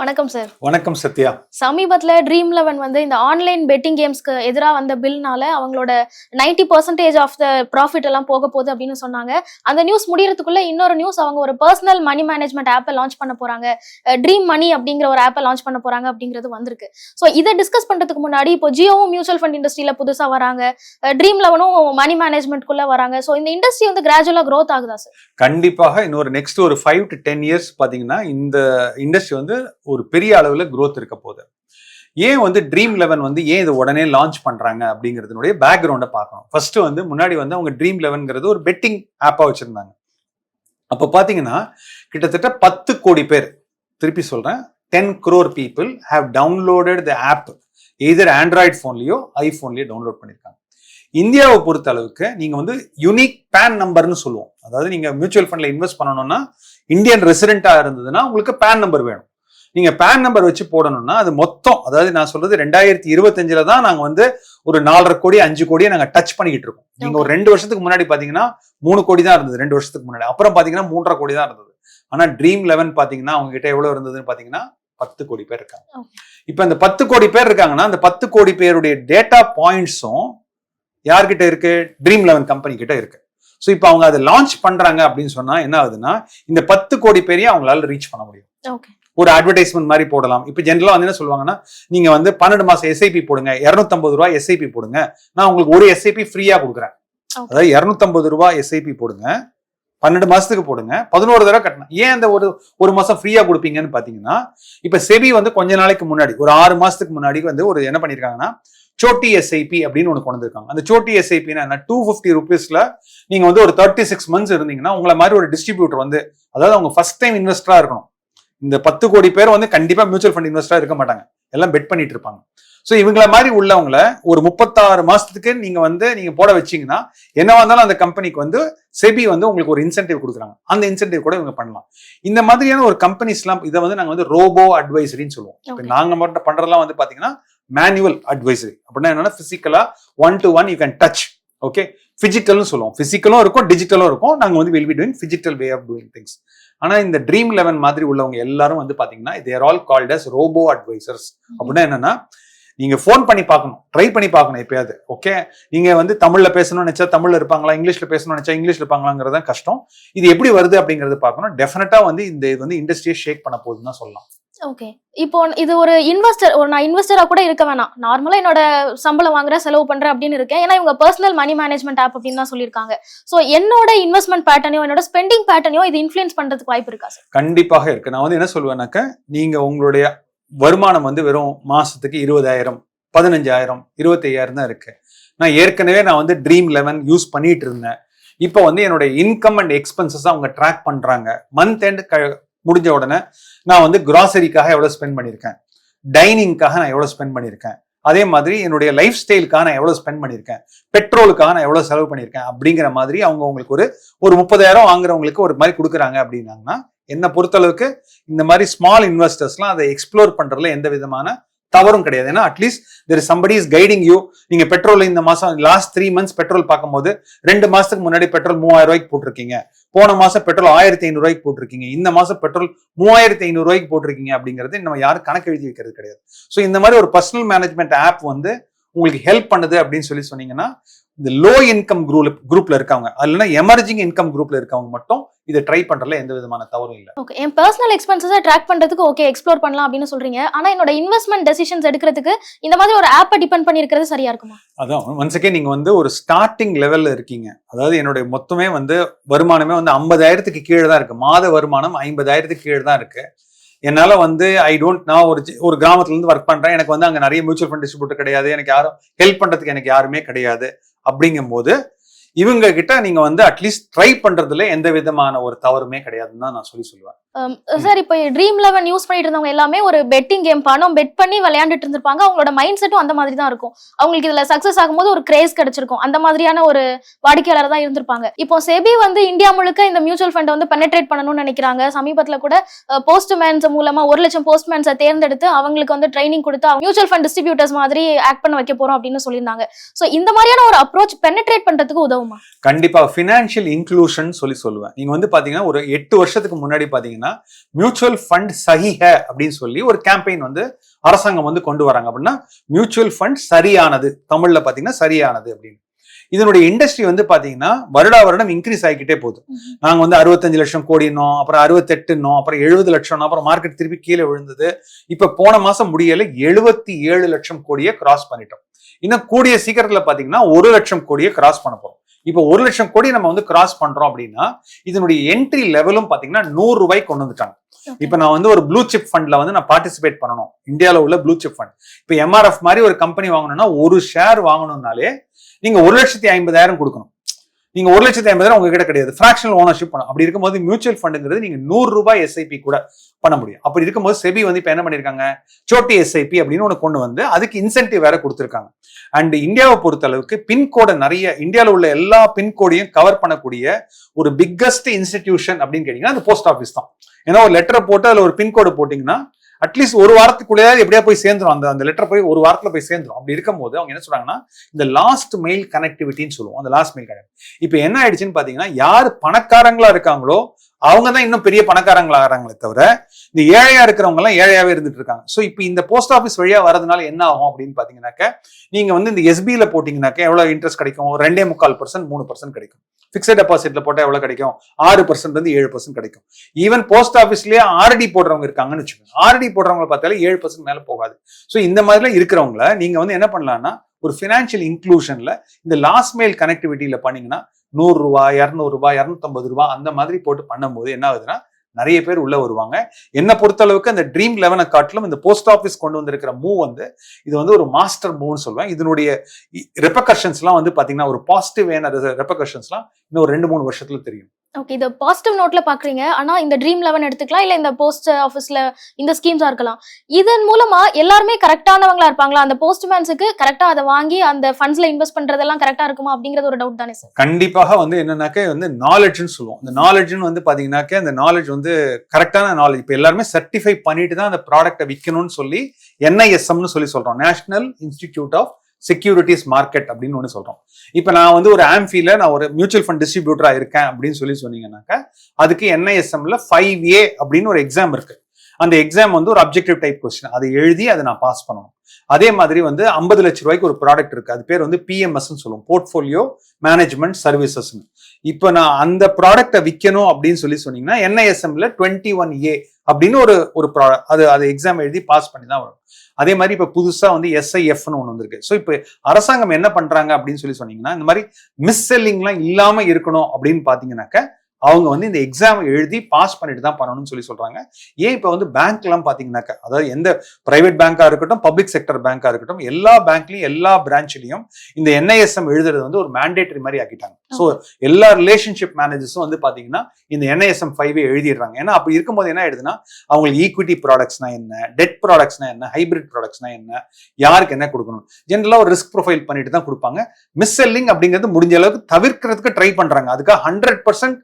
வணக்கம் சார் வணக்கம் சத்யா. சமீபத்துல ட்ரீம் லெவன் வந்து இந்த ஆன்லைன் பெட்டிங் கேம்ஸ்க்கு எதிராக வந்த பில்னால அவங்களோட 90% பர்சன்டேஜ் ஆஃப் த ப்ராஃபிட் எல்லாம் போக போகுது அப்படின்னு சொன்னாங்க. அந்த நியூஸ் முடியறதுக்குள்ள இன்னொரு நியூஸ் அவங்க ஒரு பர்சனல் மணி மேனேஜ்மெண்ட் ஆப்பை லான்ச் பண்ண போறாங்க. ட்ரீம் மணி அப்படிங்கிற ஒரு ஆப்பை லான்ச் பண்ண போறாங்க அப்படிங்கிறது வந்திருக்கு. ஸோ இதை டிஸ்கஸ் பண்றதுக்கு முன்னாடி இப்போ ஜியோவும் மியூச்சுவல் ஃபண்ட் இண்டஸ்ட்ரியில புதுசா வராங்க. ட்ரீம் லெவனும் மணி மேனேஜ்மெண்ட்குள்ள வராங்க. ஸோ இந்த இண்டஸ்ட்ரி வந்து கிராஜுவலா growth ஆகுதா சார் கண்டிப்பாக இன்னொரு நெக்ஸ்ட் ஒரு ஃபைவ் டு டென் இயர்ஸ் பாத்தீங்கன்னா இந்த இண்டஸ்ட்ரி வந்து ஒரு பெரிய அளவில் க்ரோத் இருக்க போகுது. ஏன் வந்து ட்ரீம் லெவன் வந்து ஏன் இதை உடனே லான்ச் பண்ணுறாங்க அப்படிங்கிறதுனுடைய பேக்ரவுண்டை பார்க்கணும். ஃபர்ஸ்ட் வந்து முன்னாடி வந்து அவங்க ட்ரீம் லெவன்ங்கிறது ஒரு பெட்டிங் ஆப்பாக வச்சுருந்தாங்க. அப்போ பார்த்தீங்கன்னா கிட்டத்தட்ட பத்து கோடி பேர் திருப்பி சொல்கிறேன் ten crore people have downloaded the app either Android ஃபோன்லேயோ ஐஃபோன்லேயோ டவுன்லோட் பண்ணியிருக்காங்க இந்தியாவை பொறுத்த அளவுக்கு நீங்க வந்து யூனிக் பேன் நம்பர்னு சொல்லுவோம். அதாவது நீங்க மியூச்சுவல் ஃபண்ட்ல இன்வெஸ்ட் பண்ணணும்னா இந்தியன் ரெசிடென்ட்டாக இருந்ததுன்னா உங்களுக்கு பேன் நம்பர் வேணும். நீங்க பேன் நம்பர் வச்சு போடணும்னா அது மொத்தம் அதாவது நான் சொல்றது ரெண்டாயிரத்தி இருபத்தஞ்சுல தான் நாங்க வந்து ஒரு நாலரை கோடி அஞ்சு கோடியை நாங்க டச் பண்ணிக்கிட்டு இருக்கோம். நீங்க ஒரு ரெண்டு வருஷத்துக்கு முன்னாடி பாத்தீங்கன்னா மூணு கோடி தான் இருந்தது ரெண்டு வருஷத்துக்கு முன்னாடி. அப்புறம் பாத்தீங்கன்னா மூன்றரை கோடி தான் இருந்தது. ஆனா ட்ரீம் லெவன் பாத்தீங்கன்னா அவங்க கிட்ட எவ்வளவு இருந்ததுன்னு பாத்தீங்கன்னா பத்து கோடி பேர் இருக்காங்க. இப்ப இந்த பத்து கோடி பேர் இருக்காங்கன்னா அந்த பத்து கோடி பேருடைய டேட்டா பாயிண்ட்ஸும் யார்கிட்ட இருக்கு? ட்ரீம் லெவன் கம்பெனி கிட்ட இருக்கு. ஸோ இப்போ அவங்க அதை லான்ச் பண்றாங்க அப்படின்னு சொன்னா என்ன ஆகுதுன்னா இந்த பத்து கோடி பேரையும் அவங்களால ரீச் பண்ண முடியும். ஒரு அட்வர்டைஸ்மெண்ட் மாதிரி போடலாம். இப்போ ஜென்ரலா வந்து என்ன சொல்லுவாங்கன்னா நீங்க வந்து பன்னெண்டு மாசம் எஸ்ஐபி போடுங்க இரநூத்தம்பது ரூபாய் எஸ்ஐபி போடுங்க. நான் உங்களுக்கு ஒரு எஸ்ஐபி ஃப்ரீயா கொடுக்குறேன். அதாவது இரநூத்தம்பது ரூபாய் எஸ்ஐபி போடுங்க பன்னெண்டு மாசத்துக்கு போடுங்க பதினோரு தடவை கட்டணும். ஏன் அந்த ஒரு ஒரு மாசம் ஃப்ரீயா கொடுப்பீங்கன்னு பாத்தீங்கன்னா இப்ப செபி வந்து கொஞ்ச நாளைக்கு முன்னாடி ஒரு ஆறு மாசத்துக்கு முன்னாடி வந்து ஒரு என்ன பண்ணிருக்காங்கன்னா சோட்டி எஸ்ஐபி அப்படின்னு ஒன்று கொண்டு வந்திருக்காங்க அந்த சோட்டி எஸ்ஐபினா என்ன? டூ ஃபிஃப்டி ருபீஸ்ல நீங்க வந்து ஒரு தேர்ட்டி சிக்ஸ் மந்த்ஸ் இருந்தீங்கன்னா உங்களை மாதிரி ஒரு டிஸ்ட்ரிபியூட்டர் வந்து அதாவது அவங்க ஃபர்ஸ்ட் டைம் இன்வெஸ்டரா இருக்கணும். இந்த பத்து கோடி பேர் வந்து கண்டிப்பா மியூச்சுவல் ஃபண்ட் இன்வெஸ்டரா இருக்க மாட்டாங்க. எல்லாம் பெட் பண்ணிட்டு இருப்பாங்க. ஸோ இவங்கள மாதிரி உள்ளவங்கள ஒரு முப்பத்தாறு மாசத்துக்கு நீங்க வந்து நீங்க போட வச்சீங்கன்னா என்னவா இருந்தாலும் அந்த கம்பெனிக்கு வந்து செபி வந்து உங்களுக்கு ஒரு இன்சென்டிவ் கொடுக்குறாங்க. அந்த இன்சென்டிவ் கூட இவங்க பண்ணலாம். இந்த மாதிரியான ஒரு கம்பெனிஸ்லாம் இதை வந்து நாங்க வந்து ரோபோ அட்வைசரின்னு சொல்லுவோம். இப்போ Okay. நாங்க மட்டும் பண்றதெல்லாம் வந்து பாத்தீங்கன்னா மேனுவல் அட்வைசரி அப்படின்னா என்னன்னா பிசிக்கலா one to one you can touch okay பிசிக்கல்னு சொல்லுவோம். பிசிக்கலும் இருக்கும் டிஜிட்டலும் இருக்கும். நாங்க வந்து will be doing physical way of doing things ஆனா இந்த ட்ரீம் லெவன் மாதிரி உள்ளவங்க எல்லாரும் வந்து பாத்தீங்கன்னா they're all called as robo advisors அப்படின்னா என்னன்னா நீங்க ஃபோன் பண்ணி பார்க்கணும். ட்ரை பண்ணி பார்க்கணும் எப்பயாவது ஓகே நீங்க வந்து தமிழ்ல பேசணும்னு நினைச்சா தமிழ்ல இருப்பாங்களா இங்கிலீஷ்ல பேசணும்னு நினைச்சா இங்கிலீஷ்ல இருப்பாங்களாங்கிறது கஷ்டம். இது எப்படி வருது அப்படிங்கறது பார்க்கணும். டெஃபினட்டா வந்து இந்த இது வந்து இண்டஸ்ட்ரியை ஷேக் பண்ண போகுதுன்னு தான் சொல்லலாம். ஓகே இப்போ இது ஒரு இன்வெஸ்டர் ஒரு நான் இன்வெஸ்டரா கூட இருக்க வேணாம். நார்மலா என்னோட சம்பளம் வாங்குறேன் செலவு பண்றேன் அப்படின்னு இருக்கேன். ஏன்னா இவங்க பர்சனல் மணி மேனேஜ்மெண்ட் ஆப் அப்படின்னு தான் சொல்லியிருக்காங்க. ஸோ என்னோட இன்வெஸ்ட்மெண்ட் பேட்டர்னையோ என்னோட ஸ்பெண்டிங் பேட்டர்னையோ இது இன்ஃபுளுன்ஸ் பண்றதுக்கு வாய்ப்பு இருக்கா சார் கண்டிப்பாக இருக்கு. நான் வந்து என்ன சொல்லுவேன்னாக்க நீங்க உங்களுடைய வருமானம் வந்து வெறும் மாசத்துக்கு இருபதாயிரம் பதினஞ்சாயிரம் இருபத்தையாயிரம் தான் இருக்கு. நான் ஏற்கனவே நான் வந்து ட்ரீம் லெவன் யூஸ் பண்ணிட்டு இருந்தேன். இப்போ வந்து என்னுடைய இன்கம் அண்ட் எக்ஸ்பென்சஸ் அவங்க ட்ராக் பண்றாங்க. மந்த் எண்ட் முடிஞ்ச உடனே நான் வந்து கிராசரிக்காக எவ்வளோ ஸ்பெண்ட் பண்ணியிருக்கேன்? டைனிங்க்காக நான் எவ்வளோ ஸ்பெண்ட் பண்ணியிருக்கேன்? அதே மாதிரி என்னுடைய லைஃப் ஸ்டைலுக்காக நான் எவ்வளோ ஸ்பெண்ட் பண்ணியிருக்கேன்? பெட்ரோலுக்காக நான் எவ்வளோ செலவு பண்ணியிருக்கேன்? அப்படிங்கிற மாதிரி அவங்க உங்களுக்கு ஒரு ஒரு முப்பதாயிரம் வாங்குறவங்களுக்கு ஒரு மாதிரி கொடுக்குறாங்க அப்படின்னாங்கன்னா என்னை பொறுத்தளவுக்கு இந்த மாதிரி ஸ்மால் இன்வெஸ்டர்ஸ்லாம் அதை எக்ஸ்ப்ளோர் பண்ணுறதுல எந்த விதமான தவறும் கிடையாது. ஏன்னா at least there somebody is guiding you நீங்க பெட்ரோல் இந்த மாசம் லாஸ்ட் த்ரீ மந்த்ஸ் பெட்ரோல் பார்க்கும்போது ரெண்டு மாசத்துக்கு முன்னாடி பெட்ரோல் மூவாயிரம் ரூபாய்க்கு போட்டிருக்கீங்க. போன மாசம் பெட்ரோல் ஆயிரத்தி ஐநூறு ரூபாய்க்கு போட்டிருக்கீங்க. இந்த மாசம் பெட்ரோல் மூவாயிரத்தி ஐநூறு ரூபாய்க்கு போட்டிருக்கீங்க அப்படிங்கிறது நம்ம யாரும் கணக்கு எழுதி வைக்கிறது கிடையாது. ஸோ இந்த மாதிரி ஒரு பர்சனல் மேனேஜ்மெண்ட் ஆப் வந்து உங்களுக்கு ஹெல்ப் பண்ணுது அப்படின்னு சொல்லி சொன்னீங்கன்னா இந்த லோ இன்கம் குரூப் குரூப்ல இருக்கவங்க இல்லைன்னா எமர்ஜிங் இன்கம் குரூப்ல இருக்கவங்க மட்டும் இதை ட்ரை பண்றதுல எந்த விதமான தவறும் இல்லை. ஓகே என் பர்சனல் எக்ஸ்பென்சஸை ட்ராக் பண்றதுக்கு ஓகே எக்ஸ்ப்ளோர் பண்ணலாம் அப்படின்னு சொல்றீங்க. ஆனா என்னோட இன்வெஸ்ட்மெண்ட் டெசிஷன்ஸ் எடுக்கிறதுக்கு இந்த மாதிரி ஒரு ஆப்பை டிபெண்ட் பண்ணி இருக்கிறது சரியா இருக்குமா? அதான் ஒன்ஸ் அகேன் நீங்க வந்து ஒரு ஸ்டார்டிங் லெவல்ல இருக்கீங்க. அதாவது என்னுடைய மொத்தமே வந்து வருமானமே வந்து ஐம்பதாயிரத்துக்கு கீழே தான் இருக்கு. மாத வருமானம் ஐம்பதாயிரத்துக்கு கீழே தான் இருக்கு. என்னால வந்து ஐ டோன்ட் நான் ஒரு ஒரு கிராமத்துல இருந்து ஒர்க் பண்றேன். எனக்கு வந்து அங்க நிறைய மியூச்சுவல் ஃபண்ட் டிஸ்ட்ரிபியூட்டர் கிடையாது. எனக்கு யாரும் ஹெல்ப் பண்றதுக்கு எனக்கு யாருமே கிடையாது. அப்படிங்கும்போது இவங்க கிட்ட நீங்க வந்து அட்லீஸ்ட் ட்ரை பண்றதுல எந்த விதமான ஒரு தவறுமே கிடையாதுன்னு தான் நான் சொல்லி சொல்லுவேன். சார் இப்போ ட்ரீம் லெவன் யூஸ் பண்ணிட்டு இருந்தவங்க எல்லாமே ஒரு பெட்டிங் கேம் பணம் பெட் பண்ணி விளையாண்டுட்டு இருந்திருப்பாங்க. அவங்களோட மைண்ட் செட்டும் அந்த மாதிரி தான் இருக்கும். அவங்களுக்கு இதுல சக்சஸ் ஆகும்போது ஒரு கிரேஸ் கிடைச்சிருக்கும். அந்த மாதிரியான ஒரு வாடிக்கையாளர் தான் இருந்திருப்பாங்க. இப்போ செபி வந்து இந்தியா முழுக்க இந்த மியூச்சுவல் ஃபண்டை வந்து பெனட்ரேட் பண்ணணும்னு நினைக்கிறாங்க. சமீபத்துல கூட போஸ்ட்மேன்ஸ் மூலமா ஒரு லட்சம் போஸ்ட்மேன்ஸை தேர்ந்தெடுத்து அவங்களுக்கு வந்து ட்ரைனிங் கொடுத்து அவங்க மியூச்சுவல் ஃபண்ட் டிஸ்ட்ரிபியூட்டர்ஸ் மாதிரி ஆக்ட் பண்ண வைக்க போறோம் அப்படின்னு சொல்லியிருந்தாங்க. ஸோ இந்த மாதிரியான ஒரு அப்ரோச் பெனட்ரேட் பண்றதுக்கு உதவும். கண்டிப்பா ஃபினான்ஷியல் இன்க்ளூஷன் சொல்லி சொல்லுவேன். நீங்க வந்து பாத்தீங்கன்னா ஒரு எட்டு வருஷத்துக்கு முன்னாடி பாத்தீங்கன்னா மியூச்சுவல் ஃபண்ட் சஹிஹ அப்படின்னு சொல்லி ஒரு கேம்பெயின் வந்து அரசாங்கம் வந்து கொண்டு வராங்க. அப்படின்னா மியூச்சுவல் ஃபண்ட் சரியானது. தமிழ்ல பாத்தீங்கன்னா சரியானது அப்படின்னு. இதனுடைய இண்டஸ்ட்ரி வந்து பாத்தீங்கன்னா வருடா வருடம் இன்க்ரீஸ் ஆகிக்கிட்டே போகுது. நாங்க வந்து அறுபத்தஞ்சு லட்சம் கோடினோம் அப்புறம் அறுபத்தெட்டுனோம் அப்புறம் எழுபது லட்சம் அப்புறம் மார்க்கெட் திருப்பி கீழே விழுந்தது. இப்ப போன மாசம் முடியல எழுபத்தி ஏழு லட்சம் கோடியை கிராஸ் பண்ணிட்டோம். இன்னும் கூடிய சீக்கிரத்துல பாத்தீங்கன்னா ஒரு லட்சம் கோடியை கிராஸ் பண்ண போறோம். இப்போ ஒரு லட்சம் கோடி நம்ம வந்து கிராஸ் பண்றோம் அப்படின்னா இதனுடைய என்ட்ரி லெவலும் பாத்தீங்கன்னா நூறு ரூபாய்க்கு கொண்டு வந்துட்டாங்க. இப்ப நான் வந்து ஒரு ப்ளூ சிப் ஃபண்ட்ல வந்து நான் பார்ட்டிசிபேட் பண்ணணும். இந்தியாவில் உள்ள ப்ளூ சிப் ஃபண்ட் இப்ப எம்ஆர்எஃப் மாதிரி ஒரு கம்பெனி வாங்கணும்னா ஒரு ஷேர் வாங்கணும்னாலே நீங்க ஒரு லட்சத்தி ஐம்பதாயிரம் கொடுக்கணும். நீங்க ஒரு லட்சத்தி ஐம்பதாயிரம் உங்ககிட்ட கிடையாது. ஃபிராக்ஷனல் ஓனர்ஷிப் பண்ணும் அப்படி இருக்கும்போது மியூச்சுவல் ஃபண்டுங்கிறது நீங்க நூறு ரூபாய் எஸ்ஐபி கூட பண்ண முடியும். அப்படி இருக்கும்போது செபி வந்து இப்போ என்ன பண்ணிருக்காங்க? சோட்டி எஸ்ஐபி அப்படின்னு ஒன்று கொண்டு வந்து அதுக்கு இன்சென்டிவ் வேற கொடுத்துருக்காங்க. அண்ட் இந்தியாவை பொறுத்த அளவுக்கு பின்கோடை நிறைய இந்தியாவில் உள்ள எல்லா பின்கோடையும் கவர் பண்ணக்கூடிய ஒரு பிக்கஸ்ட் இன்ஸ்டிடியூஷன் அப்படின்னு கேட்டீங்கன்னா அந்த போஸ்ட் ஆஃபீஸ் தான். ஏன்னா ஒரு லெட்டரை போட்டு அதில் ஒரு பின்கோடு போட்டிங்கன்னா அட்லீஸ்ட் ஒரு வாரத்துக்குள்ளேயாவது எப்படியா போய் சேர்ந்துரும். அந்த அந்த லெட்டர் போய் ஒரு வாரத்துல போய் சேர்ந்துடும் அப்படி இருக்கும்போது அவங்க என்ன சொல்றாங்கன்னா இந்த லாஸ்ட் மெயில் கனெக்டிவிட்டின்னு சொல்லுவோம். அந்த லாஸ்ட் மெயில் கனெக்ட் இப்போ என்ன ஆயிடுச்சுன்னு பாத்தீங்கன்னா யார் பணக்காரங்களா இருக்காங்களோ அவங்க தான் இன்னும் பெரிய பணக்காரங்களாகிறாங்களே தவிர இந்த ஏழையா இருக்கிறவங்க எல்லாம் ஏழையாவே இருந்துட்டு இருக்காங்க ஸோ இப்போ இந்த போஸ்ட் ஆஃபீஸ் வழியா வரதுனால என்ன ஆகும் அப்படின்னு பாத்தீங்கன்னாக்க நீங்க வந்து இந்த எஸ்பியில போட்டீங்கன்னாக்க எவ்வளவு இன்ட்ரெஸ்ட் கிடைக்கும்? ரெண்டே முக்கால் பர்சன்ட் மூணு பர்சன்ட் கிடைக்கும். பிக்சட் டெபாசிட்ல போட்டா எவ்வளவு கிடைக்கும்? ஆறு பர்சன்ட் இருந்து ஏழு பர்சன்ட் கிடைக்கும். ஈவன் போஸ்ட் ஆஃபீஸ்லயே ஆர்டி போடுறவங்க இருக்காங்கன்னு வச்சுக்கோங்க. ஆர்டி போடுறவங்க பார்த்தாலே ஏழு பர்சன்ட் மேல போகாது. ஸோ இந்த மாதிரிலாம் இருக்கிறவங்கள நீங்க வந்து என்ன பண்ணலாம்னா ஒரு ஃபினான்ஷியல் இன்க்ளூஷன்ல இந்த லாஸ்ட் மெயில் கனெக்டிவிட்டியில பண்ணீங்கன்னா நூறு இரநூறுபா இரநூறு ரூபாய் இரநூத்தம்பது ரூபா அந்த மாதிரி போட்டு பண்ணும்போது என்ன ஆகுதுன்னா நிறைய பேர் உள்ள வருவாங்க. என்னை பொறுத்த அளவுக்கு அந்த ட்ரீம் லெவனை காட்டிலும் இந்த போஸ்ட் ஆஃபீஸ் கொண்டு வந்திருக்கிற மூவ் வந்து இது வந்து ஒரு மாஸ்டர் மூவ்னு சொல்லுவேன். இதனுடைய ரெப்பகர்ஷன்ஸ்லாம் வந்து பார்த்தீங்கன்னா ஒரு பாசிட்டிவ் ரெப்பகர்ஷன்ஸ்லாம் இன்னும் ஒரு ரெண்டு மூணு வருஷத்துல தெரியும். ஓகே இதை பாசிட்டிவ் நோட்ல பாக்குறீங்க. ஆனா இந்த ட்ரீம் லெவன் எடுத்துக்கலாம் இல்ல இந்த போஸ்ட் ஆஃபீஸ்ல இந்த ஸ்கீம்ஸா இருக்கலாம். இதன் மூலமா எல்லாருமே கரெக்டானவங்களா இருப்பாங்களா? அந்த போஸ்ட்மேன்ஸுக்கு கரெக்டா அதை வாங்கி அந்த ஃபண்ட்ஸ்ல இன்வெஸ்ட் பண்றதெல்லாம் கரெக்டா இருக்குமா? அப்படிங்கறது ஒரு டவுட் தானே சார் கண்டிப்பாக வந்து என்னன்னாக்க வந்து நாலேஜ்னு சொல்லுவோம். இந்த நாலேஜ்னு வந்து பாத்தீங்கன்னாக்க அந்த நாலேஜ் வந்து கரெக்டான நாலேஜ் இப்போ எல்லாருமே சர்டிஃபை பண்ணிட்டு தான் அந்த ப்ராடக்ட்டை விற்கணும்னு சொல்லி என்ஐஎஸ்எம்னு சொல்லி சொல்றோம். National Institute of Securities Market அப்படின்னு ஒன்று சொல்கிறோம் இப்போ நான் வந்து ஒரு ஆம்ஃபியில் நான் ஒரு மியூச்சுவல் ஃபண்ட் டிஸ்ட்ரிபியூட்டராக இருக்கேன் அப்படின்னு சொல்லி சொன்னீங்கன்னாக்கா அதுக்கு என்ஐஎஸ்எம்ல ஃபைவ் ஏ அப்படின்னு ஒரு எக்ஸாம் இருக்கு. அந்த எக்ஸாம் வந்து ஒரு அப்ஜெக்டிவ் டைப் கொஸ்டின் அதை எழுதி அதை நான் பாஸ் பண்ணணும். அதே மாதிரி வந்து ஐம்பது லட்ச ரூபாய்க்கு ஒரு ப்ராடக்ட் இருக்கு. அது பேர் வந்து பிஎம்எஸ்ன்னு சொல்லுவோம். போர்ட்ஃபோலியோ மேனேஜ்மெண்ட் சர்வீசஸ்னு இப்போ நான் அந்த ப்ராடக்ட்டை விற்கணும் அப்படின்னு சொல்லி சொன்னீங்கன்னா என்ஐஎஸ்எம்ல டுவெண்ட்டி ஒன் ஏ அப்படின்னு ஒரு ஒரு அது அது எக்ஸாம் எழுதி பாஸ் பண்ணி தான் வரும். அதே மாதிரி இப்போ புதுசா வந்து எஸ்ஐஎஃப்னு ஒன்று வந்திருக்கு. ஸோ இப்போ அரசாங்கம் என்ன பண்றாங்க அப்படின்னு சொல்லி சொன்னீங்கன்னா இந்த மாதிரி மிஸ் செல்லிங்லாம் இல்லாம இருக்கணும் அப்படின்னு பார்த்தீங்கன்னாக்க அவங்க வந்து இந்த எக்ஸாம் எழுதி பாஸ் பண்ணிட்டு தான் பண்ணணும்னு சொல்லி சொல்றாங்க. ஏன் இப்போ வந்து பேங்க்லாம் பாத்தீங்கன்னாக்க அதாவது எந்த பிரைவேட் பேங்கா இருக்கட்டும் பப்ளிக் செக்டர் பேங்கா இருக்கட்டும் எல்லா பேங்க்லயும் எல்லா பிரான்ச்லயும் இந்த என்ஐஎஸ்எம் எழுதுறது வந்து ஒரு மேண்டேட்டரி மாதிரி ஆக்கிட்டாங்க. ஸோ எல்லா ரிலேஷன்ஷிப் மேனேஜர்ஸும் வந்து பாத்தீங்கன்னா இந்த என்ஐஎஸ்எம் ஃபைவே எழுதிடுறாங்க. ஏன்னா அப்படி இருக்கும்போது என்ன ஆயிடுதுன்னா அவங்களுக்கு ஈக்விட்டி ப்ராடக்ட்ஸ்னா என்ன டெட் ப்ராடக்ட்ஸ்னா என்ன ஹைபிரிட் ப்ராடக்ட்ஸ்னா என்ன யாருக்கு என்ன கொடுக்கணும்? ஜென்ரலா ஒரு ரிஸ்க் ப்ரொஃபைல் பண்ணிட்டு தான் கொடுப்பாங்க. மிஸ் செல்லிங் அப்படிங்கிறது முடிஞ்ச அளவுக்கு தவிர்க்கிறதுக்கு ட்ரை பண்றாங்க. அதுக்காக ஹண்ட்ரட் பர்சன்ட்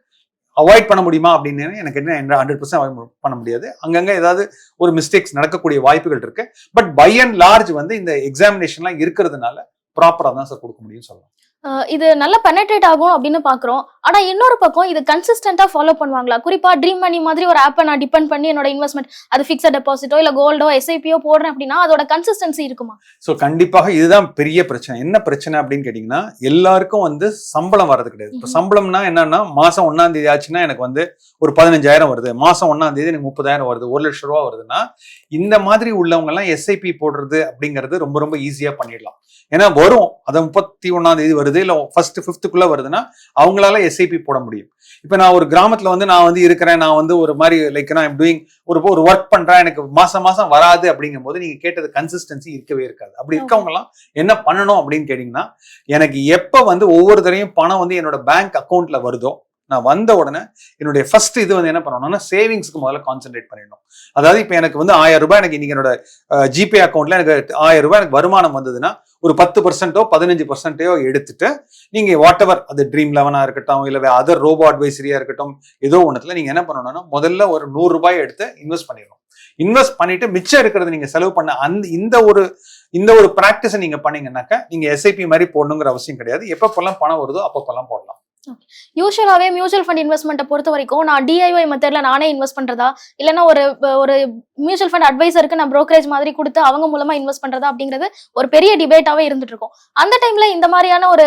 அவாய்ட் பண்ண முடியுமா அப்படின்னு எனக்கு என்ன ஹண்ட்ரட் பர்சன்ட் பண்ண முடியாது. அங்கங்கே ஏதாவது ஒரு மிஸ்டேக்ஸ் நடக்கக்கூடிய வாய்ப்புகள் இருக்கு. பட் பை அண்ட் லார்ஜ் வந்து இந்த எக்ஸாமினேஷன்லாம் இருக்கிறதுனால ப்ராப்பராக தான் சார் கொடுக்க முடியும்னு சொல்லலாம். இது நல்லா பெனட்ரேட் ஆகும் அப்படின்னு பாக்குறோம் ஆனா இன்னொரு பக்கம் இது கன்சிஸ்டன்டா ஃபாலோ பண்ணுவாங்களா? குறிப்பா ட்ரீம் மணி மாதிரி ஒரு ஆப்பை நான் டிபெண்ட் பண்ணி என்னோட இன்வெஸ்ட்மெண்ட் அது ஃபிக்ஸட் டெபாசிட்டோ இல்ல கோல்டோ எஸ்ஐபியோ போடுறேன் அப்படின்னா அதோட கன்சிஸ்டன்சி இருக்குமா? ஸோ கண்டிப்பாக இதுதான் பெரிய பிரச்சனை. என்ன பிரச்சனை அப்படின்னு கேட்டிங்கன்னா எல்லாருக்கும் வந்து சம்பளம் வர்றது கிடையாது. இப்போ. சம்பளம்னா என்னன்னா மாசம் ஒன்னாம் தேதி ஆச்சுன்னா எனக்கு வந்து ஒரு பதினஞ்சாயிரம் வருது. மாசம் ஒன்னாம் தேதி எனக்கு முப்பதாயிரம் வருது. ஒரு லட்சம் ரூபா வருதுன்னா இந்த மாதிரி உள்ளவங்க எல்லாம் எஸ்ஐபி போடுறது அப்படிங்கிறது ரொம்ப ரொம்ப ஈஸியா பண்ணிடலாம். ஏன்னா வரும். அது முப்பத்தி ஒன்னாம் தேதி வருது இல்ல ஃபர்ஸ்ட் ஃபிஃப்த்துக்குள்ள வருதுன்னா அவங்களால எஸ்ஐபி போட முடியும். இப்போ நான் ஒரு கிராமத்துல வந்து நான் வந்து இருக்கிறேன் நான் வந்து ஒரு மாதிரி லைக் நான் டூயிங் ஒரு ஒரு ஒர்க் பண்றேன் எனக்கு மாசம் மாசம் வராது அப்படிங்கும் போது நீங்க கேட்டது கன்சிஸ்டன்சி இருக்கவே இருக்காது. அப்படி இருக்கவங்க எல்லாம் என்ன பண்ணணும் அப்படின்னு கேட்டீங்கன்னா எனக்கு எப்ப வந்து ஒவ்வொரு தடையும் பணம் வந்து என்னோட பேங்க் அக்கௌண்ட்ல வருதோ நான் வந்த உடனே என்னுடைய ஃபர்ஸ்ட் இது வந்து என்ன பண்ணணும்னா சேவிங்ஸ்க்கு முதல்ல கான்சென்ட்ரேட் பண்ணிடணும். அதாவது இப்போ எனக்கு வந்து ஆயிரம் ரூபாய் எனக்கு இன்னைக்கு என்னோட ஜிபே அக்கௌண்ட்ல எனக்கு ஆயிரம் ரூபாய் எனக்கு வருமானம் வந்ததுன்னா ஒரு பத்து பர்சன்ட்டோ பதினஞ்சு பர்சன்ட்டோ எடுத்துட்டு நீங்க வாட் எவர் அது ட்ரீம் லெவனா இருக்கட்டும் இல்லை அதர் ரோபோ அட்வைசரியா இருக்கட்டும் ஏதோ ஒண்ணுத்துல நீங்க என்ன பண்ணணும்னா முதல்ல ஒரு நூறு ரூபாய் எடுத்து இன்வெஸ்ட் பண்ணிடணும். இன்வெஸ்ட் பண்ணிட்டு மிச்சம் இருக்கிறது நீங்க செலவு பண்ண அந்த இந்த ஒரு இந்த ஒரு ப்ராக்டிஸை நீங்க பண்ணீங்கன்னாக்கா நீங்க எஸ்ஐபி மாதிரி போடணுங்கிற அவசியம் கிடையாது. எப்பப்பெல்லாம் பணம் வருதோ அப்பப்பெல்லாம் போடலாம். யூஸ்வலாகவே மியூச்சுவல் ஃபண்ட் இன்வெஸ்ட்மெண்ட்டை பொறுத்த வரைக்கும் நான் டிஐஒய் மெத்தடில் நானே இன்வெஸ்ட் பண்ணுறதா இல்லைன்னா ஒரு ஒரு மியூச்சுவல் ஃபண்ட் அட்வைசருக்கு நான் ப்ரோக்கரேஜ் மாதிரி கொடுத்து அவங்க மூலமா இன்வெஸ்ட் பண்ணுறதா அப்படிங்கிறது ஒரு பெரிய டிபேட்டாகவே இருந்துட்டு இருக்கும் அந்த டைம்ல இந்த மாதிரியான ஒரு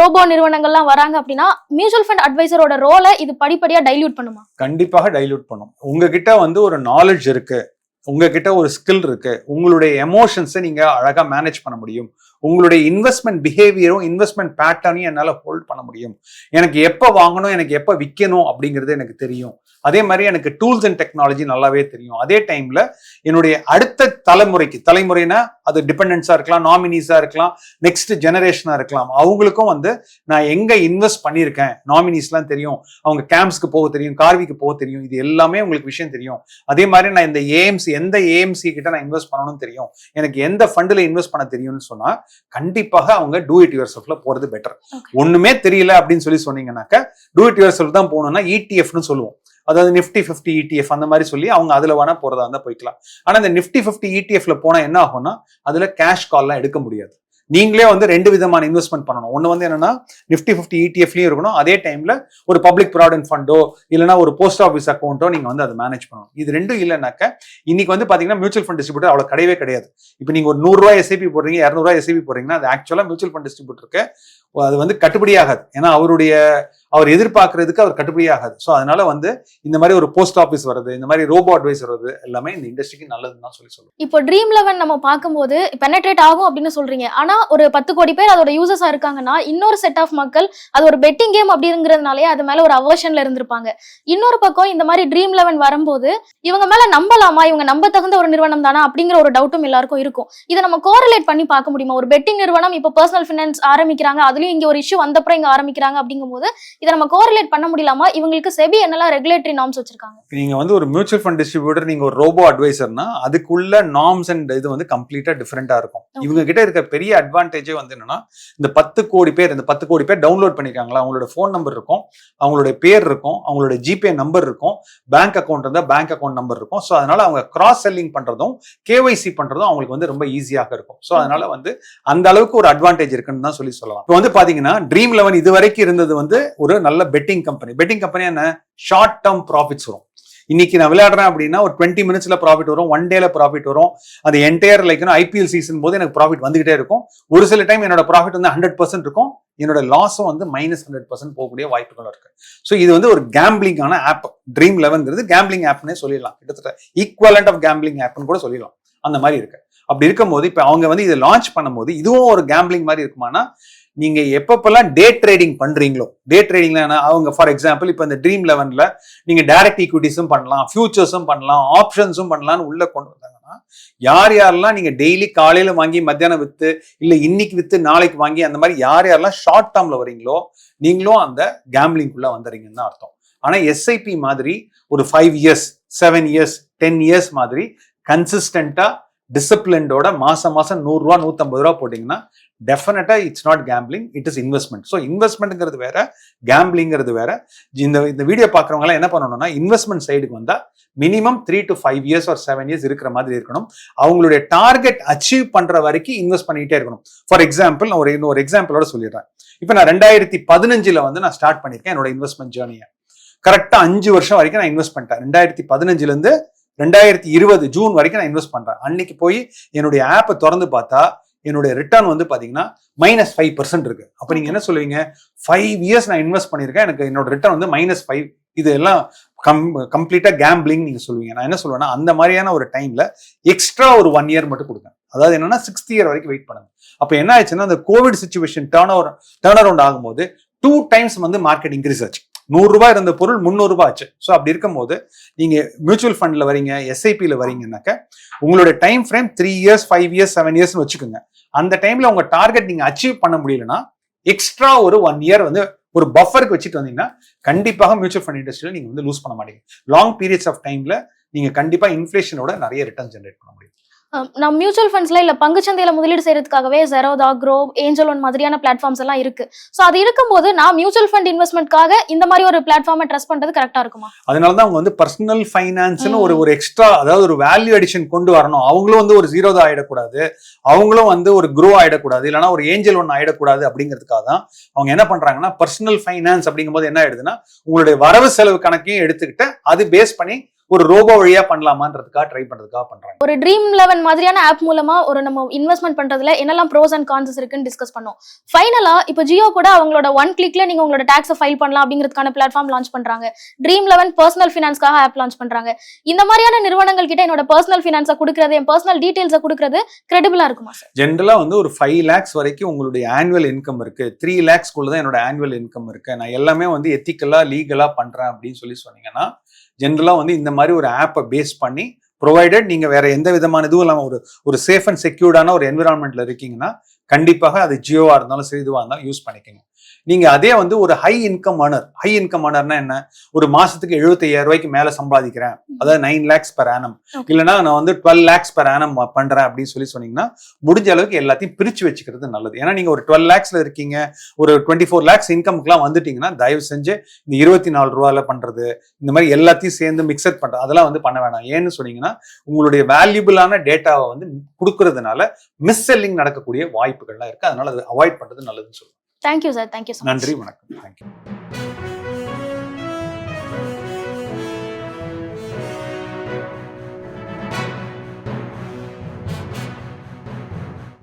ரோபோ நிறுவனங்கள்லாம் வராங்க அப்படின்னா மியூச்சுவல் ஃபண்ட் அட்வைசரோட ரோலை இது படிப்படியாக டைல்யூட் பண்ணுமா? கண்டிப்பாக டைல்யூட் பண்ணும். உங்ககிட்ட வந்து ஒரு நாலேஜ் இருக்கு. உங்ககிட்ட ஒரு ஸ்கில் இருக்கு. உங்களுடைய எமோஷன்ஸை நீங்க அழகா மேனேஜ் பண்ண முடியும். உங்களுடைய இன்வெஸ்ட்மெண்ட் பிஹேவியரும் இன்வெஸ்ட்மெண்ட் பேட்டர்னையும் என்னால் ஹோல்ட் பண்ண முடியும். எனக்கு எப்போ வாங்கணும் எனக்கு எப்போ விற்கணும் அப்படிங்கிறது எனக்கு தெரியும். அதே மாதிரி எனக்கு டூல்ஸ் அண்ட் டெக்னாலஜி நல்லாவே தெரியும். அதே டைம்ல என்னுடைய அடுத்த தலைமுறைக்கு தலைமுறைனா அது டிபெண்டன்ஸாக இருக்கலாம் நாமினிஸாக இருக்கலாம் நெக்ஸ்ட் ஜெனரேஷனாக இருக்கலாம். அவங்களுக்கும் வந்து நான் எங்கே இன்வெஸ்ட் பண்ணியிருக்கேன்? நாமினிஸ்லாம் தெரியும். அவங்க கேம்ப்ஸ்க்கு போக தெரியும் கார்விக்கு போக தெரியும். இது எல்லாமே உங்களுக்கு விஷயம் தெரியும். அதே மாதிரி நான் இந்த ஏஎம்சி எந்த ஏஎம்சி கிட்ட நான் இன்வெஸ்ட் பண்ணணும்னு தெரியும்? எனக்கு எந்த ஃபண்டில் இன்வெஸ்ட் பண்ண தெரியும்னு சொன்னால் கண்டிப்பாக அவங்க டூ இட் யுவர் செல்ஃப்ல போறது பெட்டர். ஒண்ணுமே தெரியல அப்படின்னு சொல்லி சொன்னீங்கன்னாக்க டூ இட் யுவர் செல்ஃப் தான் போகணும்னா இடிஎஃப்னு சொல்லுவோம். அதாவது நிஃப்டி ஃபிஃப்டி இடிஎஃப் அந்த மாதிரி சொல்லி அவங்க அதுல வேணா போறதா இருந்தா போய்க்கலாம். ஆனா இந்த நிஃப்டி ஃபிஃப்டி இடிஎஃப்ல போனா என்ன ஆகும்னா அதுல கேஷ் கால்லாம் எடுக்க முடியாது. நீங்களே வந்து ரெண்டு விதமான இன்வெஸ்ட்மெண்ட் பண்ணணும். ஒன்று வந்து என்னன்னா நிஃப்டி ஃபிஃப்டி இடிஎஃப்லையும் இருக்கணும். அதே டைம்ல ஒரு பப்ளிக் ப்ராவிடென்ட் ஃபண்டோ இல்லைனா ஒரு போஸ்ட் ஆஃபீஸ் அக்கௌண்ட்டோ நீங்கள் வந்து அதை மேனேஜ் பண்ணணும். இது ரெண்டும் இல்லைனாக்க இன்னைக்கு வந்து பார்த்தீங்கன்னா மியூச்சுவல் ஃபண்ட் டிஸ்ட்ரிபியூட்டர் அவ்வளோ கிடையவே கிடையாது. இப்போ நீங்கள் ஒரு நூறுரூவா எஸ்ஐபி போடுறீங்க இரநூறுவா எஸ்ஐபி போடுறீங்கன்னா அது ஆக்சுவலாக மியூச்சுவல் ஃபண்ட் டிஸ்ட்ரிபியூட்டருக்கு அது வந்து கட்டுப்படி ஆகாது. ஏன்னா அவருடைய அவர் எதிர்பார்க்கறதுக்கு அவர் கட்டுப்படியாகாது ஸோ அதனால வந்து இந்த மாதிரி ஒரு போஸ்ட் ஆஃபீஸ் வருது இந்த மாதிரி ரோபோ அட்வைஸ் வருது எல்லாமே இந்த இண்டஸ்ட்ரிக்கு நல்லதுன்னு தான் சொல்லி சொல்லுவோம் இப்போ ட்ரீம் லெவன் நம்ம பார்க்கும்போது பெனட்ரேட் ஆகும் அப்படின்னு சொல்றீங்க. ஆனா ஒரு பத்து கோடி பேர் அதோட யூசர்ஸா இருக்காங்கன்னா இன்னொரு செட் ஆஃப் மக்கள் அது ஒரு பெட்டிங் கேம் அப்படிங்கிறதுனாலே அது மேல ஒரு அவர்ஷன்ல இருந்திருப்பாங்க. இன்னொரு பக்கம் இந்த மாதிரி ட்ரீம் லெவன் வரும்போது இவங்க மேல நம்பலாமா? இவங்க நம்ப தகுந்த ஒரு நிறுவனம் தானா? அப்படிங்கிற ஒரு டவுட்டும் எல்லாருக்கும் இருக்கும். இதை நம்ம கோரிலேட் பண்ணி பார்க்க முடியுமா? ஒரு பெட்டிங் நிறுவனம் இப்போ பர்சனல் ஃபினான்ஸ் ஆரம்பிக்கிறாங்க அதுலயும் இங்க ஒரு இஷ்யூ வந்தப்புறம் இங்க ஆரம்பிக்கிறாங்க அப்படிங்கும்போது இதை நம்ம கோரிலேட் பண்ண முடியலாமா? இவங்களுக்கு செபி என்னெல்லாம் ரெகுலேட்டரி நார்ம்ஸ் வச்சிருக்காங்க? நீங்க வந்து ஒரு மியூச்சுவல் ஃபண்ட் டிஸ்ட்ரிபியூட்டர் நீங்க ஒரு ரோபோ அட்வைசர்னா அதுக்குள்ள நார்ம்ஸ் அண்ட் இது வந்து கம்ப்ளீட்டா டிஃப்ரெண்டா இருக்கும். இவங்க கிட்ட இருக்க பெரிய அட்வான்டேஜே வந்து என்னன்னா இந்த பத்து கோடி பேர் இந்த பத்து கோடி பேர் டவுன்லோட் பண்ணிருக்காங்களா அவங்களோட ஃபோன் நம்பர் இருக்கும் அவங்களுடைய பேர் இருக்கும் அவங்களோட ஜிபே நம்பர் இருக்கும் பேங்க் அக்கௌண்ட் இருந்தா பேங்க் அக்கௌண்ட் நம்பர் இருக்கும். ஸோ அதனால அவங்க கிராஸ் செல்லிங் பண்றதும் கேஒய்சி பண்றதும் அவங்களுக்கு வந்து ரொம்ப ஈஸியாக இருக்கும். ஸோ அதனால வந்து அந்த அளவுக்கு ஒரு அட்வான்டேஜ் இருக்குன்னு தான் சொல்லி சொல்லலாம். இப்போ வந்து பாத்தீங்கன்னா ட்ரீம் லெவன் இது வரைக்கும் இருந்தது வந்து ஒரு நல்ல பெட்டிங் கம்பெனி பெட்டிங் கம்பெனி என்ன? ஷார்ட் டேர்ம் ப்ராஃபிட்ஸ் வரும். இன்னைக்கு நான் விளையாடுறேன் அப்படின்னா ஒரு டுவெண்ட்டி மினிட்ஸ்ல ப்ராஃபிட் வரும் ஒன் டேல ப்ராஃபிட் வரும். அது என்டையர் லைக் ஐபிஎல் சீசன் போது எனக்கு ப்ராஃபிட் வந்துகிட்டே இருக்கும். ஒரு சில டைம் என்னோட ப்ராஃபிட் வந்து ஹண்ட்ரட் பர்சன்ட் இருக்கும். என்னோட லாஸும் வந்து மைனஸ் ஹண்ட்ரட் பர்சன்ட் போகக்கூடிய வாய்ப்புகள் இருக்கு. ஸோ இது வந்து ஒரு கேம்பிளிங்கான ஆப் ட்ரீம் லெவன்ங்கிறது கேம்பிளிங் ஆப்னே சொல்லிடலாம். கிட்டத்தட்ட ஈக்குவலண்ட் ஆஃப் கேம்பிளிங் ஆப்னு கூட சொல்லிடலாம். அந்த மாதிரி இருக்கு. அப்படி இருக்கும்போது இப்போ அவங்க வந்து இதை லான்ச் பண்ணும்போது இதுவும் ஒரு கேம்பிளிங் மாதிரி இருக்குமானா நீங்க எப்பப்பெல்லாம் டே ட்ரேடிங் பண்றீங்களோ டே ட்ரேடிங்ல அவங்க ஃபார் எக்ஸாம்பிள் இப்போ இந்த ட்ரீம் லெவன்ல நீங்க டைரக்ட் ஈக்விட்டிஸும் பண்ணலாம் ஃபியூச்சர்ஸும் பண்ணலாம் ஆப்ஷன்ஸும் பண்ணலாம்னு உள்ள கொண்டு வந்தாங்கன்னா யார் யாரெல்லாம் நீங்க டெய்லி காலையில வாங்கி மத்தியானம் வித்து இல்ல இன்னைக்கு வித்து நாளைக்கு வாங்கி அந்த மாதிரி யார் யாரெல்லாம் ஷார்ட் டேர்ம்ல வரீங்களோ நீங்களும் அந்த கேம்லிங்குள்ள வந்துறீங்கன்னு தான் அர்த்தம். ஆனா எஸ்ஐபி மாதிரி ஒரு five years seven years ten years மாதிரி கன்சிஸ்டண்டா டிசிப்ளின்டோட மாசம் மாசம் நூறுரூவா நூற்றம்பது ரூபா போட்டிங்கன்னா டெஃபினட்டா it's not gambling it is investment so இன்வெஸ்ட்மெண்ட்ங்கிறது வேற கேம்பிளிங்கிறது வேற. இந்த இந்த வீடியோ பார்க்குறவங்களாம் எல்லாம் என்ன பண்ணணும்னா இன்வெஸ்ட்மெண்ட் சைடுக்கு வந்தா minimum three to five years ஒரு செவன் இயர்ஸ் இருக்கிற மாதிரி இருக்கணும். அவங்களுடைய டார்கெட் அச்சீவ் பண்ற வரைக்கும் இன்வெஸ்ட் பண்ணிட்டே இருக்கணும். ஃபார் எக்ஸாம்பிள் நான் ஒரு இன்னொரு எக்ஸாம்பிளோட சொல்லிடுறேன். இப்போ நான் ரெண்டாயிரத்தி பதினஞ்சில் வந்து நான் ஸ்டார்ட் பண்ணியிருக்கேன் என்னோட இன்வெஸ்ட்மெண்ட் ஜேர்னியை கரெக்டாக அஞ்சு வருஷம் வரைக்கும் நான் இன்வெஸ்ட் பண்ணிட்டேன். ரெண்டாயிரத்தி பதினஞ்சுலேருந்து ரெண்டாயிரத்தி இருபது ஜூன் வரைக்கும் நான் இன்வெஸ்ட் பண்றேன். அன்னைக்கு போய் என்னுடைய ஆப்பை திறந்து பார்த்தா என்னுடைய ரிட்டர்ன் வந்து பாத்தீங்கன்னா மைனஸ் ஃபைவ் பர்சன்ட் இருக்கு. அப்ப நீங்க என்ன சொல்லுவீங்க? ஃபைவ் இயர்ஸ் நான் இன்வெஸ்ட் பண்ணிருக்கேன் எனக்கு என்னோட ரிட்டர்ன் வந்து மைனஸ் ஃபைவ் இது எல்லாம் கம் கம்ப்ளீட்டா கேம்பிளிங் நீங்க சொல்லுவீங்க. நான் என்ன சொல்லுவேன்னா அந்த மாதிரியான ஒரு டைம்ல எக்ஸ்ட்ரா ஒரு ஒன் இயர் மட்டும் கொடுங்க. அதாவது என்னன்னா சிக்ஸ்த் இயர் வரைக்கும் வெயிட் பண்ணுங்க. அப்ப என்ன ஆச்சுன்னா அந்த covid situation turn over turn around ஆகும்போது டூ டைம்ஸ் வந்து மார்க்கெட் இன்க்ரீஸ் ஆச்சு. நூறு ரூபாய் இருந்த பொருள் முந்நூறு ரூபாய் ஆச்சு. ஸோ அப்படி இருக்கும்போது நீங்க மியூச்சுவல் ஃபண்ட்ல வரீங்க எஸ்ஐபியில் வரீங்கன்னாக்க உங்களோட time frame three years five years seven இயர்ஸ்னு வச்சுக்கோங்க. அந்த டைம்ல உங்க டார்கெட் நீங்க அச்சீவ் பண்ண முடியலன்னா எக்ஸ்ட்ரா ஒரு ஒன் இயர் வந்து ஒரு பஃபருக்கு வச்சுட்டு வந்தீங்கன்னா கண்டிப்பாக மியூச்சுவல் ஃபண்ட் இண்டஸ்ட்ரியில் நீங்க வந்து லூஸ் பண்ண மாட்டீங்க. லாங் பீரியட்ஸ் ஆஃப் டைம்ல நீங்க கண்டிப்பா இன்ஃபிளேஷனோட நிறைய ரிட்டர்ன் ஜென்ரேட் பண்ண முடியும். நான் மியூச்சுவல் ஃபண்ட்ஸ்ல இல்ல பங்குச்சந்தையில முதலீடு செய்யறதுக்காகவே ஜெரோதா க்ரோ ஏஞ்சல் ஒன் மாதிரியான பிளாட்ஃபார்ம்ஸ் எல்லாம் இருக்கு. சோ அது இருக்கும்போது நான் மியூச்சுவல் ஃபண்ட் இன்வெஸ்ட்மெண்ட்காக இந்த மாதிரி ஒரு பிளாட்ஃபார்மை ட்ரஸ்ட் பண்றது கரெக்டா இருக்குமா? அதனால தான் அவங்க வந்து பர்சனல் ஃபைனான்ஸ்னு ஒரு ஒரு எக்ஸ்ட்ரா அதாவது ஒரு வேல்யூ அடிஷன் கொண்டு வரணும். அவங்களும் வந்து ஒரு ஜீரோ தான் ஆயிடக்கூடாது. அவங்களும் வந்து ஒரு க்ரோ ஆயிடக்கூடாது. இல்லைன்னா ஒரு ஏஞ்சல் ஒன்று ஆயிடக்கூடாது அப்படிங்கிறதுக்காக தான் அவங்க என்ன பண்றாங்கன்னா பர்சனல் ஃபைனான்ஸ் அப்படிங்கும்போது என்ன ஆயிடுதுன்னா உங்களுடைய வரவு செலவு கணக்கையும் எடுத்துக்கிட்டு அது பேஸ் பண்ணி ஒரு ரோபோ வழியா பண்ணலாமான்றதுக்காக ட்ரை பண்றதுக்காக பண்றாங்க. ஒரு ட்ரீம் லெவன் மாதிரியான ஆப் மூலமா ஒரு நம்ம இன்வெஸ்ட்மெண்ட் பண்றதுல என்னெல்லாம் ப்ரோஸ் அண்ட் கான்சஸ் இருக்குன்னு டிஸ்கஸ் பண்ணோம். ஃபைனலா இப்போ ஜியோ கூட அவங்களோட ஒன் கிளிக்ல நீங்க உங்களோட டாக்ஸை ஃபைல் பண்ணலாம் அப்படிங்கிறதுக்கான பிளாட்ஃபார்ம் லான்ச் பண்றாங்க. ட்ரீம் லெவன் பர்சனல் ஃபினான்ஸ்க்காக ஆப் லான்ச் பண்றாங்க. இந்த மாதிரியான நிறுவனங்கள் கிட்ட என்னோட பர்சனல் ஃபினான்ஸை கொடுக்கறது என் பர்சனல் டீடைல்ஸை கொடுக்கறது கிரெடிபிளா இருக்குமா சார் ஜென்ரலா வந்து ஒரு ஃபைவ் லேக்ஸ் வரைக்கும் உங்களுடைய ஆனுவல் இன்கம் இருக்கு. த்ரீ லேக்ஸ்க்குள்ள தான் என்னோட ஆனுவல் இன்கம் இருக்கு. நான் எல்லாமே வந்து எத்திக்கலா லீகலா பண்றேன் அப்படின்னு சொல்லி சொன்னீங்கன்னா ஜென்ரலா வந்து இந்த மாதிரி ஒரு ஆப்பை பேஸ் பண்ணி ப்ரொவைடட் நீங்க வேற எந்த விதமான இதுவும் இல்லாம ஒரு ஒரு சேஃப் அண்ட் செக்யூர்டான ஒரு என்விரான்மெண்ட்ல இருக்கீங்கன்னா கண்டிப்பாக அது ஜியோவா இருந்தாலும் சரி இதுவா இருந்தாலும் யூஸ் பண்ணிக்கோங்க. நீங்க அதே வந்து ஒரு high income earner high income அர்னர்னா என்ன? ஒரு மாசத்துக்கு 75000 ரூபாய்க்கு மேல சம்பாதிக்கிறேன். அதாவது நைன் லேக்ஸ் annum. Okay. இல்லைன்னா நான் வந்து டுவெல் லேக்ஸ் per annum பண்றேன் அப்படின்னு சொல்லி சொன்னீங்கன்னா முடிஞ்ச அளவுக்கு எல்லாத்தையும் பிரிச்சு வச்சுக்கிறது நல்லது. ஏன்னா நீங்க ஒரு டுவெல் லேக்ஸ்ல இருக்கீங்க. ஒரு டுவெண்ட்டி ஃபோர் லேக்ஸ் இன்கம்க்குலாம் வந்துட்டீங்கன்னா தயவு செஞ்சு இந்த இருபத்தி நாலு ரூபால பண்றது இந்த மாதிரி எல்லாத்தையும் சேர்ந்து மிக்சட் பண்றது அதெல்லாம் வந்து பண்ண வேணாம். ஏன்னு சொன்னீங்கன்னா உங்களுடைய வேல்யூபிளான டேட்டாவை வந்து கொடுக்கறதுனால மிஸ் செல்லிங் நடக்கக்கூடிய வாய்ப்புகள்லாம் இருக்கு. அதனால அதை அவாய்ட் பண்றது நல்லதுன்னு சொல்லுவேன் தேங்க்யூ சார் தேங்க்யூ நன்றி வணக்கம். தேங்க்யூ